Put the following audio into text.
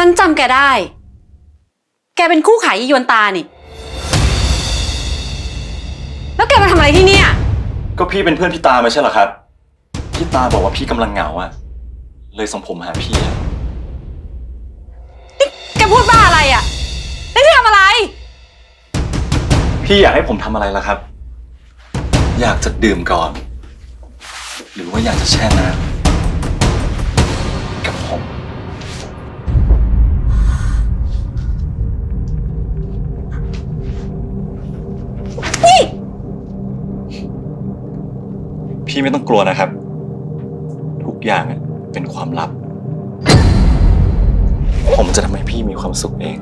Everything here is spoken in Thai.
ฉันจำแกได้ แกเป็นคู่ขายยี่ยวนตานี่ แล้วแกมาทำอะไรที่เนี่ย ก็พี่เป็นเพื่อนพี่ตาไม่ใช่เหรอครับ พี่ตาบอกว่าพี่กำลังเหงาอะเลยส่งผมมาหาพี่อะแกพูดบ้าอะไรอะนี่ที่ทำอะไร พี่อยากให้ผมทำอะไรล่ะครับ อยากจะดื่มก่อน หรือว่าอยากจะแช่น้ำ พี่ไม่ต้องกลัวนะครับ ทุกอย่างเป็นความลับ ผมจะทำให้พี่มีความสุขเอง